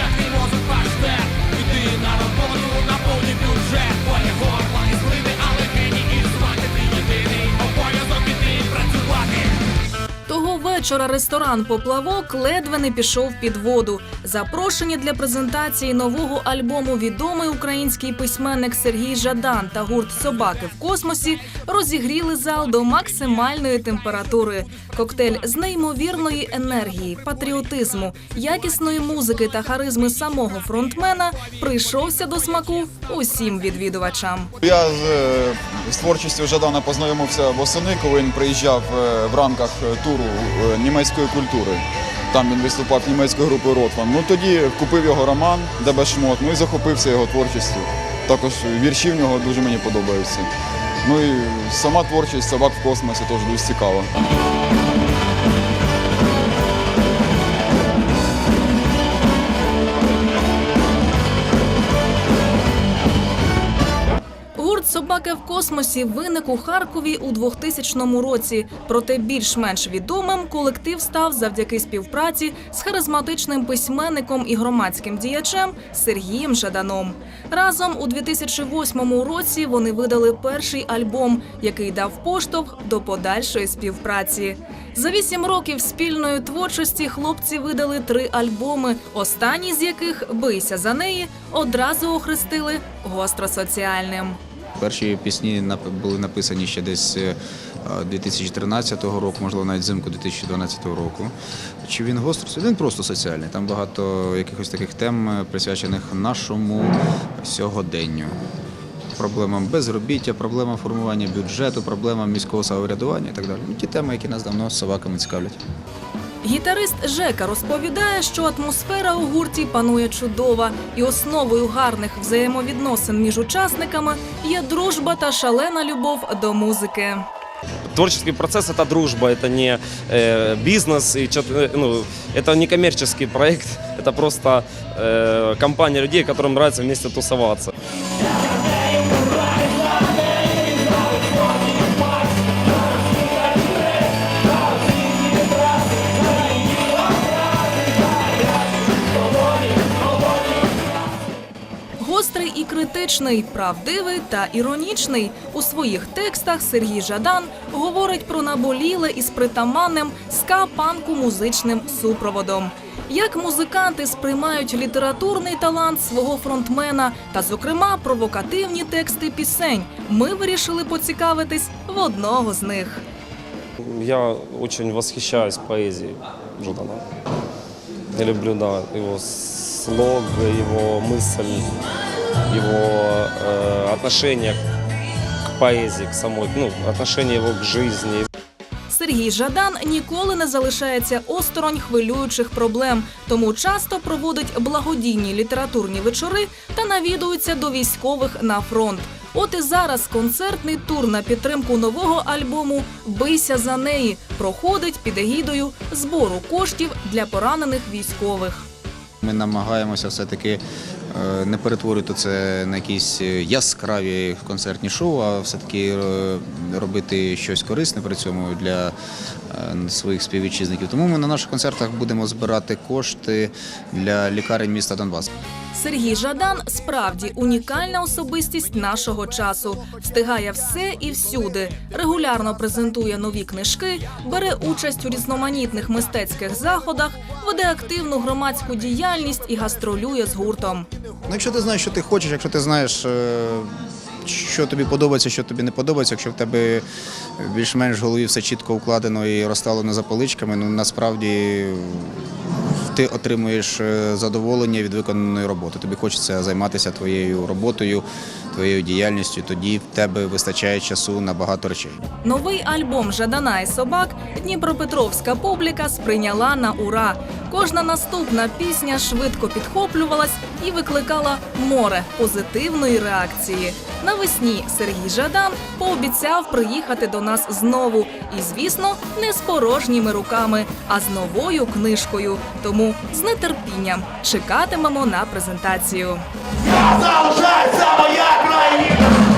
Nothing вечора ресторан Поплавок ледве не пішов під воду. Запрошені для презентації нового альбому відомий український письменник Сергій Жадан та гурт Собаки в космосі розігріли зал до максимальної температури. Коктейль з неймовірної енергії, патріотизму, якісної музики та харизми самого фронтмена прийшовся до смаку усім відвідувачам. Я з, е, творчістю Жадана познайомився восени, коли він приїжджав е, в рамках е, туру німецької культури. Там він виступав німецькою групою Ротван. Ну тоді купив його роман Дебешмот, ну і захопився його творчістю. Також вірші в нього дуже мені подобаються. Ну і сама творчість собак в космосі теж дуже цікава. Собаки в космосі виник у Харкові у 2000 році. Проте більш-менш відомим колектив став завдяки співпраці з харизматичним письменником і громадським діячем Сергієм Жаданом. Разом у 2008 році вони видали перший альбом, який дав поштовх до подальшої співпраці. За вісім років спільної творчості хлопці видали три альбоми, останній з яких Бийся за неї одразу охрестили гостросоціальним. Перші пісні були написані ще десь е, 2013 року, можливо, навіть взимку 2012 року. Чи він гостро? Він просто соціальний. Там багато якихось таких тем, е, присвячених нашому сьогоденню. Проблемам безробіття, проблемам формування бюджету, проблемам міського самоврядування і так далі. Ну, ті теми, які нас давно собаками цікавлять. Гітарист Жека розповідає, що атмосфера у гурті панує чудова, і основою гарних взаємовідносин між учасниками є дружба та шалена любов до музики. Творческий процесс это дружба, это не э, бизнес, и чё-то, э, ну, это не коммерческий проект, это просто э, компания людей, которым нравится вместе тусоваться. І правдивий та іронічний. У своїх текстах Сергій Жадан говорить про наболіле із притаманним ска-панку музичним супроводом. Як музиканти сприймають літературний талант свого фронтмена та, зокрема, провокативні тексти пісень, ми вирішили поцікавитись в одного з них. Я очень восхищаюсь поэзией Жадана. Я люблю, да, его слог, его мысль, его э, отношение к поэзии, к самой, ну, отношение его к жизни, Сергій Жадан ніколи не залишається осторонь хвилюючих проблем, тому часто проводить благодійні літературні вечори та навідується до військових на фронт. От і зараз концертний тур на підтримку нового альбому Бийся за неї проходить під егідою збору коштів для поранених військових. Ми намагаємося все-таки е, не перетворити це на якісь е, яскраві концертні шоу, а все-таки е, робити щось корисне при цьому для е, своїх співвітчизників. Тому ми на наших концертах будемо збирати кошти для лікарень міста Донбас. Сергій Жадан справді унікальна особистість нашого часу. Встигає все і всюди. Регулярно презентує нові книжки, бере участь у різноманітних мистецьких заходах, веде активну громадську діяльність і гастролює з гуртом. Ну, якщо ти знаєш, що ти хочеш, якщо ти знаєш, е, що тобі подобається, що тобі не подобається, якщо в тебе більш-менш в голові все чітко укладено і розставлено за поличками, ну насправді ти отримуєш е, задоволення від виконаної роботи. Тобі хочеться займатися твоєю роботою, твоєю діяльністю. Тоді в тебе вистачає часу на багато речей. Новий альбом Жадана і собак Дніпропетровська публіка сприйняла на ура. Кожна наступна пісня швидко підхоплювалась і викликала море позитивної реакції. Навесні Сергій Жадан пообіцяв приїхати до нас знову. І, звісно, не з порожніми руками, а з новою книжкою. Тому з нетерпінням чекатимемо на презентацію. Моя країна!